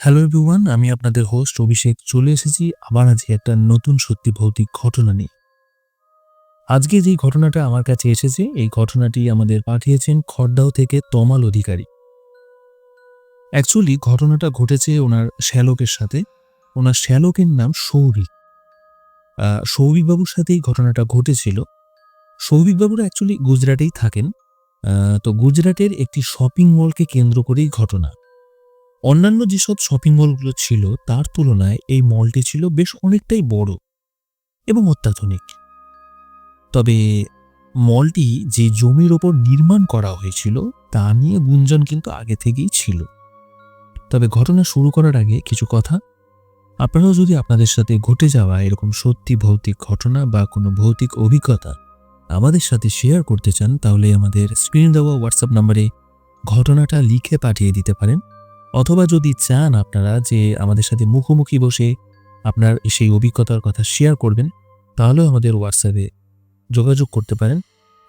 Hello everyone আমি আপনাদের host অভিষেক চলে এসেছি আবার আজকে একটা নতুন সত্যি ভৌতিক ঘটনা নিয়ে। আজকে যেই ঘটনাটা আমার কাছে এসেছে, এই ঘটনাটি আমাদের পাঠিয়েছেন খড়দাও থেকে তমাল অধিকারী। অ্যাকচুয়ালি ঘটনাটা ঘটেছে ওনার শ্যালকের সাথে। ওনার শ্যালকের নাম সৌভিক সৌভিকবাবুর সাথে এই ঘটনাটা ঘটেছিল। সৌভিকবাবুরা অ্যাকচুয়ালি গুজরাটেই থাকেন। তো গুজরাটের একটি শপিং মলকে কেন্দ্র করেই ঘটনা। অন্যান্য যেসব শপিং মলগুলো ছিল, তার তুলনায় এই মলটি ছিল বেশ অনেকটাই বড় এবং অত্যাধুনিক। তবে মলটি যে জমির ওপর নির্মাণ করা হয়েছিল, তা নিয়ে গুঞ্জন কিন্তু আগে থেকেই ছিল। তবে ঘটনা শুরু করার আগে কিছু কথা। আপনারাও যদি আপনাদের সাথে ঘটে যাওয়া এরকম সত্যি ভৌতিক ঘটনা বা কোনো ভৌতিক অভিজ্ঞতা আমাদের সাথে শেয়ার করতে চান, তাহলে আমাদের স্ক্রিন দেওয়া হোয়াটসঅ্যাপ নম্বরে ঘটনাটা লিখে পাঠিয়ে দিতে পারেন। অথবা যদি চান আপনারা যে আমাদের সাথে মুখোমুখি বসে আপনার সেই অভিজ্ঞতার কথা শেয়ার করবেন, তাহলেও আমাদের হোয়াটসঅ্যাপে যোগাযোগ করতে পারেন।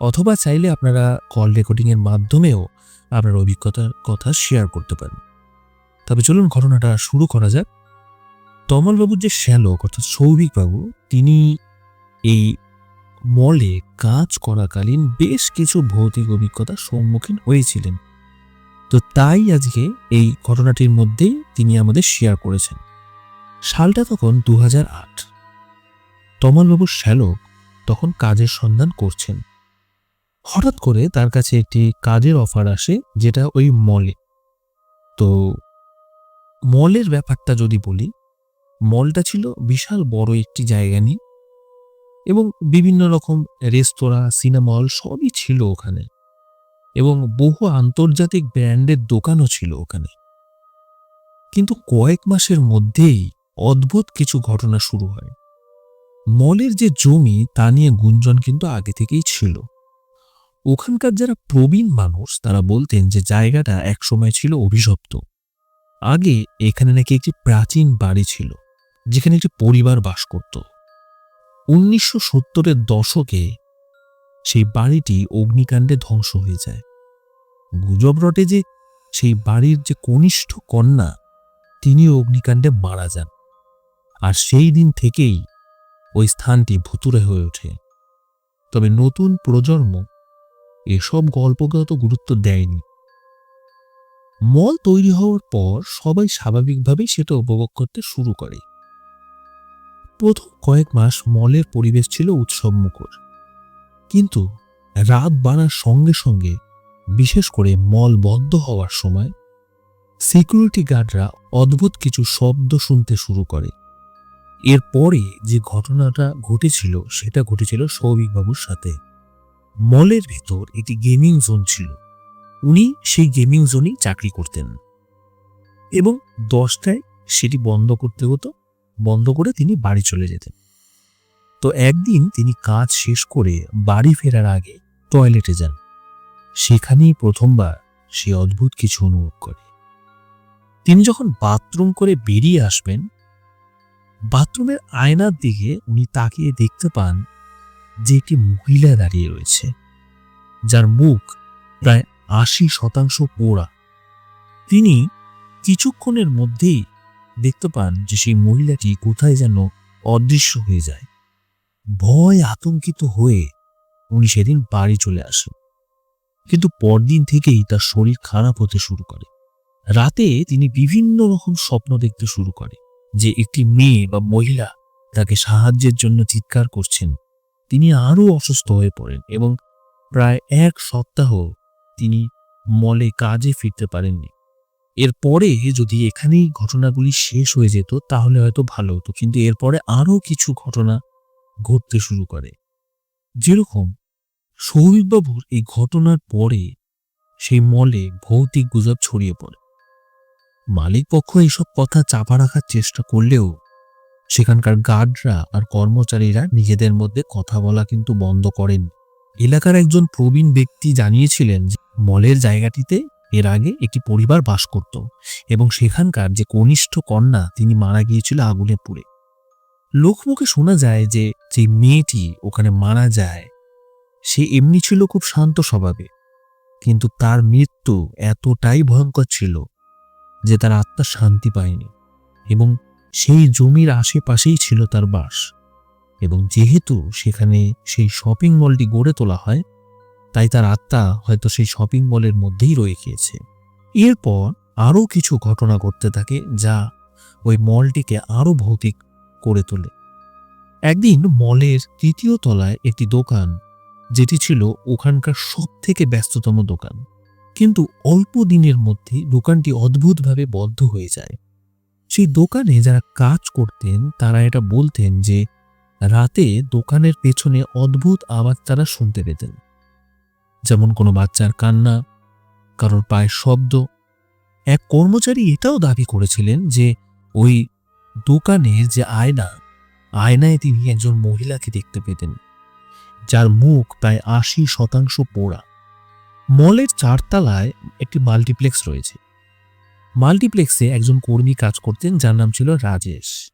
অথবা চাইলে আপনারা কল রেকর্ডিংয়ের মাধ্যমেও আপনার অভিজ্ঞতার কথা শেয়ার করতে পারেন। তবে চলুন ঘটনাটা শুরু করা যাক। তমলবাবুর যে শ্যালক, অর্থাৎ সৌভিকবাবু, তিনি এই মলে কাজ করাকালীন বেশ কিছু ভৌতিক অভিজ্ঞতার সম্মুখীন হয়েছিলেন। তো তাই আজকে এই ঘটনাটির মধ্যেই তিনি আমাদের শেয়ার করেছেন। সালটা তখন দু আট। তমালবাবুর শ্যালক তখন কাজের সন্ধান করছেন। হঠাৎ করে তার কাছে একটি কাজের অফার আসে যেটা ওই মলে। তো মলের ব্যাপারটা যদি বলি, মলটা ছিল বিশাল বড় একটি জায়গা নিয়ে এবং বিভিন্ন রকম রেস্তোরাঁ, সিনেমা হল সবই ছিল ওখানে। এবং বহু আন্তর্জাতিক ব্র্যান্ডের দোকানও ছিল ওখানে। কিন্তু কয়েক মাসের মধ্যেই অদ্ভুত কিছু ঘটনা শুরু হয়। মলের যে জমি, তা নিয়ে গুঞ্জন কিন্তু আগে থেকেই ছিল। ওখানকার যারা প্রবীণ মানুষ, তারা বলতেন যে জায়গাটা একসময় ছিল অভিশপ্ত। আগে এখানে নাকি একটি প্রাচীন বাড়ি ছিল, যেখানে একটি পরিবার বাস করত। উনিশশো সত্তরের দশকে সেই বাড়িটি অগ্নিকাণ্ডে ধ্বংস হয়ে যায়। গুজব রটে যে সেই বাড়ির যে কনিষ্ঠ কন্যা, তিনি অগ্নিকাণ্ডে মারা যান। আর সেই দিন থেকেই ওই স্থানটি ভুতুরে হয়ে ওঠে। তবে নতুন প্রজন্ম এসব গল্পকে অত গুরুত্ব দেয়নি। মল তৈরি হওয়ার পর সবাই স্বাভাবিকভাবেই সেটা উপভোগ করতে শুরু করে। প্রথম কয়েক মাস মলের পরিবেশ ছিল উৎসবমুখর। কিন্তু রাত বাড়ার সঙ্গে সঙ্গে বিশেষ করে মল বন্ধ হওয়ার সময় সিকিউরিটি গার্ডরা অদ্ভুত কিছু শব্দ শুনতে শুরু করে। এরপরে যে ঘটনাটা ঘটেছিল, সেটা ঘটেছিল সৌভিকবাবুর সাথে। মলের ভেতর একটি গেমিং জোন ছিল। উনি সেই গেমিং জোনেই চাকরি করতেন। এবং দশটায় সেটি বন্ধ করতে হতো, বন্ধ করে তিনি বাড়ি চলে যেতেন। তো একদিন তিনি কাজ শেষ করে বাড়ি ফেরার আগে টয়লেটে যান। সেখানেই প্রথমবার সে অদ্ভুত কিছু অনুভব করে। তিনি যখন বাথরুম করে বেরিয়ে আসবেন, বাথরুমের আয়নার দিকে উনি তাকিয়ে দেখতে পান যে একটি মহিলা দাঁড়িয়ে রয়েছে, যার মুখ প্রায় আশি শতাংশ পোড়া। তিনি কিছুক্ষণের মধ্যেই দেখতে পান যে সেই মহিলাটি কোথায় যেন অদৃশ্য হয়ে যায়। ভয় আতঙ্কিত হয়ে উনি সেদিন বাড়ি চলে আসেন। কিন্তু পরদিন থেকেই তার শরীর খারাপ হতে শুরু করে। রাতে তিনি বিভিন্ন রকম স্বপ্ন দেখতে শুরু করে, যে একটি মেয়ে বা মহিলা তাকে সাহায্যের জন্য চিৎকার করছেন। তিনি আরও অসুস্থ হয়ে পড়েন এবং প্রায় এক সপ্তাহ তিনি মলে কাজে ফিরতে পারেননি। এরপরে যদি এখানেই ঘটনাগুলি শেষ হয়ে যেত, তাহলে হয়তো ভালো হতো, কিন্তু এরপরে আরও কিছু ঘটনা ঘটতে শুরু করে। যেরকম সৌভিকবাবুর এই ঘটনার পরে সেই মলে ভৌতিক গুজব ছড়িয়ে পড়ে। মালিক পক্ষ এইসব কথা চাপা রাখার চেষ্টা করলেও সেখানকার গার্ডরা আর কর্মচারীরা নিজেদের মধ্যে কথা বলা কিন্তু বন্ধ করেন এলাকার একজন প্রবীণ ব্যক্তি জানিয়েছিলেন যে মলের জায়গাটিতে এর আগে একটি পরিবার বাস করত এবং সেখানকার যে কনিষ্ঠ কন্যা তিনি মারা গিয়েছিল আগুনে পুড়ে। লোকমুখে শোনা যায় যে যে মেয়েটি ওখানে মারা যায় সে এমনি ছিল খুব শান্ত স্বভাবে, কিন্তু তার মৃত্যু এতটাই ভয়ঙ্কর ছিল যে তার আত্মা শান্তি পায়নি এবং সেই জমির আশেপাশেই ছিল তার বাস। এবং যেহেতু সেখানে সেই শপিং মলটি গড়ে তোলা হয়, তাই তার আত্মা হয়তো সেই শপিং মলের মধ্যেই রয়ে গিয়েছে। এরপর আরও কিছু ঘটনা ঘটতে থাকে যা ওই মলটিকে আরও ভৌতিক করে তোলে। একদিন মলের তৃতীয় তলায় একটি দোকান যেটি ছিল ওখানকার সব থেকে ব্যস্ততম দোকান। কিন্তু অল্প দিনের মধ্যেই দোকানটি অদ্ভুতভাবে বদ্ধ হয়ে যায়। সেই দোকানে যারা কাজ করতেন, তারা এটা বলতেন যে, রাতে দোকানের পেছনে অদ্ভুত আওয়াজ তারা শুনতে পেতেন। যেমন কোনো বাচ্চার কান্না, কারোর পায়ের শব্দ। এক কর্মচারী এটাও দাবি করেছিলেন যে, ওই দোকানের যে আয়না, আয়নায় তিনি একজন মহিলাকে দেখতে পেতেন। যার মুখ প্রায় আশি শতাংশ পোড়া। মলের চারতলায় একটি মাল্টিপ্লেক্স রয়েছে। মাল্টিপ্লেক্সে একজন কর্মী কাজ করতেন, যার নাম ছিল রাজেশ।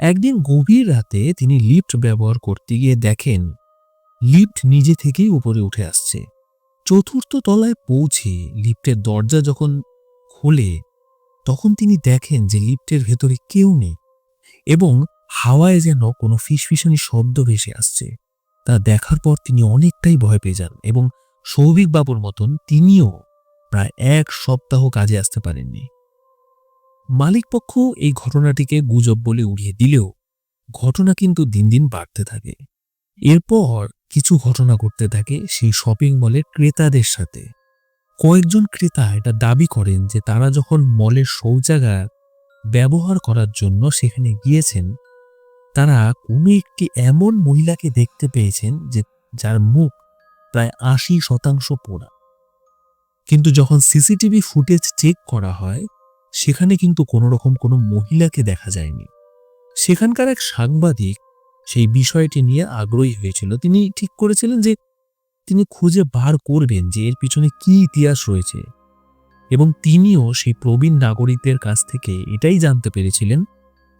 একদিন গভীর রাতে তিনি লিফট ব্যবহার করতে গিয়ে দেখেন, লিফট নিজে থেকেই উপরে উঠে আসছে। চতুর্থ তলায় পৌঁছে লিফটের দরজা যখন খোলে, তখন তিনি দেখেন যে লিফটের ভেতরে কেউ নেই এবং হাওয়ায় যেন কোনো ফিসফিসানি শব্দ ভেসে আসছে। তা দেখার পর তিনি অনেকটাই ভয় পেয়ে যান এবং সৌভিক বাবুর মতন তিনিও প্রায় এক সপ্তাহ কাজে আসতে পারেননি। মালিকপক্ষ এই ঘটনাটিকে গুজব বলে উড়িয়ে দিলেও ঘটনা কিন্তু দিন দিন বাড়তে থাকে। এরপর কিছু ঘটনা ঘটতে থাকে সেই শপিং মলের ক্রেতাদের সাথে। কয়েকজন ক্রেতা এটা দাবি করেন যে তারা যখন মলের শৌচাগার ব্যবহার করার জন্য সেখানে গিয়েছেন তারা কোনো একটি এমন মহিলাকে দেখতে পেয়েছেন যে যার মুখ প্রায় আশি শতাংশ পোড়া। কিন্তু যখন সিসিটিভি ফুটেজ চেক করা হয়, সেখানে কিন্তু কোনো রকম কোনো মহিলাকে দেখা যায়নি। সেখানকার এক সাংবাদিক সেই বিষয়টি নিয়ে আগ্রহী হয়েছিল। তিনি ঠিক করেছিলেন যে তিনি খুঁজে বার করবেন যে এর পিছনে কি ইতিহাস রয়েছে। এবং তিনিও সেই প্রবীণ নাগরিকদের কাছ থেকে এটাই জানতে পেরেছিলেন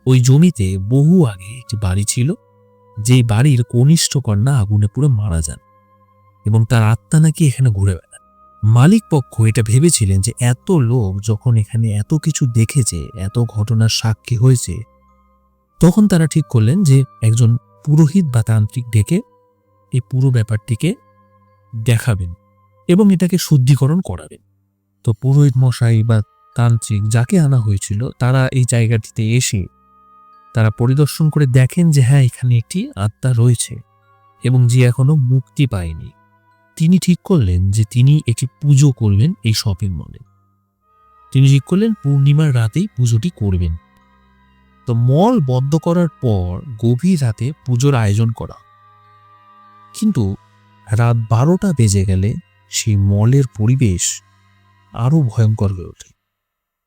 ওই জমিতে বহু আগে একটি বাড়ি ছিল যে বাড়ির কনিষ্ঠ কন্যা আগুনে পুরো মারা যান এবং তার আত্মা নাকি এখানে ঘুরে বেড়ান। মালিক পক্ষ এটা ভেবেছিলেন যে এত লোক যখন এখানে এত কিছু দেখেছে, এত ঘটনার সাক্ষী হয়েছে, তখন তারা ঠিক করলেন যে একজন পুরোহিত বা তান্ত্রিক ডেকে এই পুরো ব্যাপারটিকে দেখাবেন এবং এটাকে শুদ্ধিকরণ করাবেন। তো পুরোহিত মশাই বা তান্ত্রিক যাকে আনা হয়েছিল, তারা এই জায়গাটিতে এসে তারা পরিদর্শন করে দেখেন যে হ্যাঁ এখানে একটি আত্মা রয়েছে এবং যে এখনও মুক্তি পায়নি। তিনি ঠিক করলেন যে তিনি একটি পুজো করবেন এই শপিং মলে তিনি ঠিক করলেন পূর্ণিমার রাতেই পুজোটি করবেন। তো মল বন্ধ করার পর গভীর রাতে পুজোর আয়োজন করা। কিন্তু রাত বারোটা বেজে গেলে সেই মলের পরিবেশ আরও ভয়ঙ্কর হয়ে ওঠে।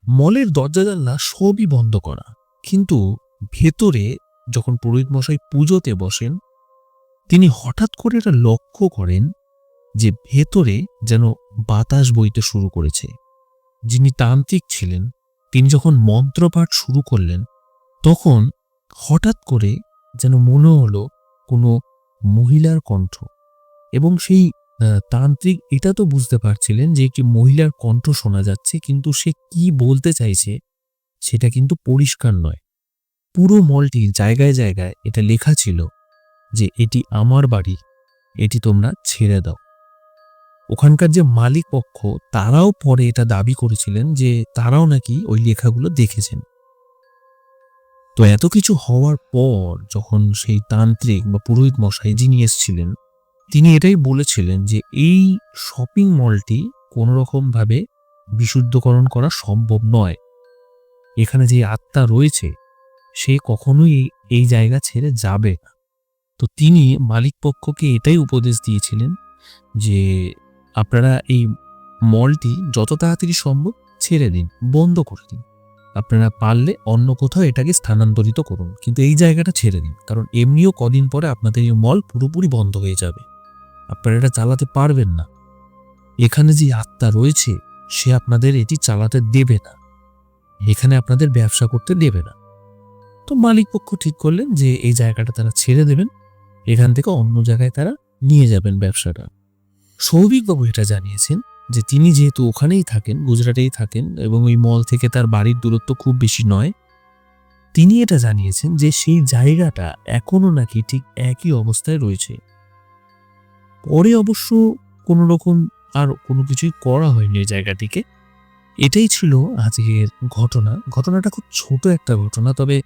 মলের দরজা জানলা সবই বন্ধ করা। কিন্তু ভেতরে যখন পুরোহিত মশাই পুজোতে বসেন, তিনি হঠাৎ করে এটা লক্ষ্য করেন যে ভেতরে যেন বাতাস বইতে শুরু করেছে। যিনি তান্ত্রিক ছিলেন, তিনি যখন মন্ত্রপাঠ শুরু করলেন, তখন হঠাৎ করে যেন মনে হলো কোনো মহিলার কণ্ঠ। এবং সেই তান্ত্রিক এটা তো বুঝতে পারছিলেন যে একটি মহিলার কণ্ঠ শোনা যাচ্ছে, কিন্তু সে কি বলতে চাইছে, সেটা কিন্তু পরিষ্কার নয়। পুরো মলটি জায়গায় জায়গায় এটা লেখা ছিল যে এটি আমার বাড়ি, এটি তোমরা ছেড়ে দাও। ওখানকার যে মালিক পক্ষ, তারাও পরে এটা দাবি করেছিলেন যে তারাও নাকি ওই লেখাগুলো দেখেছেন। তো এত কিছু হওয়ার পর যখন সেই তান্ত্রিক বা পুরোহিত মশাই যিনি এসেছিলেন, তিনি এটাই বলেছিলেন যে এই শপিং মলটি কোনো রকমভাবে বিশুদ্ধকরণ করা সম্ভব নয়। এখানে যে আত্মা রয়েছে সে কখনোই এই- জায়গা ছেড়ে যাবে না। তো তিনি মালিক পক্ষকে এটাই উপদেশ দিয়েছিলেন যে আপনারা এই মলটি যত তাড়াতাড়ি সম্ভব ছেড়ে দিন, বন্ধ করে দিন। আপনারা পারলে অন্য কোথাও এটাকে স্থানান্তরিত করুন, কিন্তু এই জায়গাটা ছেড়ে দিন, কারণ এমনিও কদিন পরে আপনাদের এই মল পুরোপুরি বন্ধ হয়ে যাবে। আপনারা এটা চালাতে পারবেন না। এখানে যে আত্মা রয়েছে, সে আপনাদের এটি চালাতে দেবে না। এখানে আপনাদের ব্যবসা করতে দেবে না। তো মালিক পক্ষ ঠিক করলেন যে এই জায়গাটা তারা ছেড়ে দেবেন, এখান থেকে অন্য জায়গায় তারা নিয়ে যাবেন ব্যবসাটা। সৌভিকবাবু এটা জানিয়েছেন যে তিনি যেহেতু ওখানেই থাকেন, গুজরাটেই থাকেন এবং ওই মল থেকে তার বাড়ির দূরত্ব খুব বেশি নয়, তিনি এটা জানিয়েছেন যে সেই জায়গাটা এখনও নাকি ঠিক একই অবস্থায় রয়েছে। পরে অবশ্য কোনো রকম আর কোনো কিছুই করা হয়নি ওই জায়গাটিকে। এটাই ছিল আজকের ঘটনা। ঘটনাটা খুব ছোট একটা ঘটনা, তবে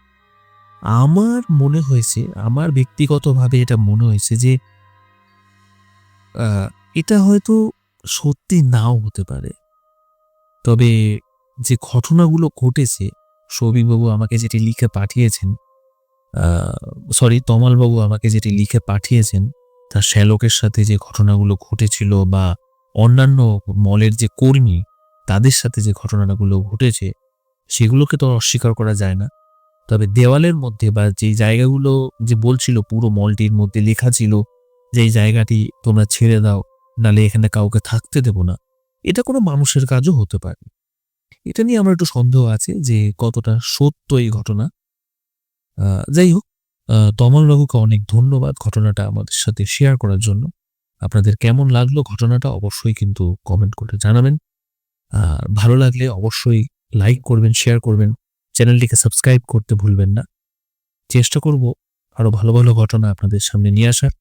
আমার মনে হয়েছে, আমার ব্যক্তিগতভাবে এটা মনে হয়েছে যে এটা হয়তো সত্যি নাও হতে পারে। তবে যে ঘটনাগুলো ঘটেছে, সৌভিকবাবু আমাকে যেটি লিখে পাঠিয়েছেন সরি, তমালবাবু আমাকে যেটি লিখে পাঠিয়েছেন, তার শ্যালকের সাথে যে ঘটনাগুলো ঘটেছিল বা অন্যান্য মলের যে কর্মী, তাদের সাথে যে ঘটনাগুলো ঘটেছে, সেগুলোকে তো অস্বীকার করা যায় না। তবে দেওয়ালের মধ্যে বা যে জায়গাগুলো যে বলছিল পুরো মলটির মধ্যে লেখা ছিল যে এই জায়গাটি তোমরা ছেড়ে দাও নালে এখানে কাউকে থাকতে দেব না। এটা কোনো মানুষের কাজও হতে পারে। এটা নিয়ে আমার একটু সন্দেহ আছে যে কতটা সত্য এই ঘটনা। যাই হোক আহ, তমালবাবুকে অনেক ধন্যবাদ ঘটনাটা আমাদের সাথে শেয়ার করার জন্য। আপনাদের কেমন লাগল ঘটনাটা অবশ্যই কিন্তু কমেন্ট করে জানাবেন। আর ভালো লাগলে অবশ্যই লাইক করবেন শেয়ার করবেন। চ্যানেলটিকে সাবস্ক্রাইব করতে ভুলবেন না। চেষ্টা করব আরও ভালো ভালো ঘটনা আপনাদের সামনে নিয়ে আসার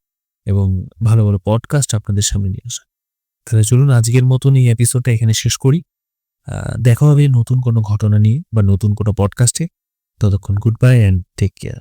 এবং ভালো ভালো পডকাস্ট আপনাদের সামনে নিয়ে আসার। তাহলে চলুন আজকের মতন এই এপিসোডটা এখানে শেষ করি। দেখা হবে নতুন কোনো ঘটনা নিয়ে বা নতুন কোনো পডকাস্টে ততক্ষণ good bye and take care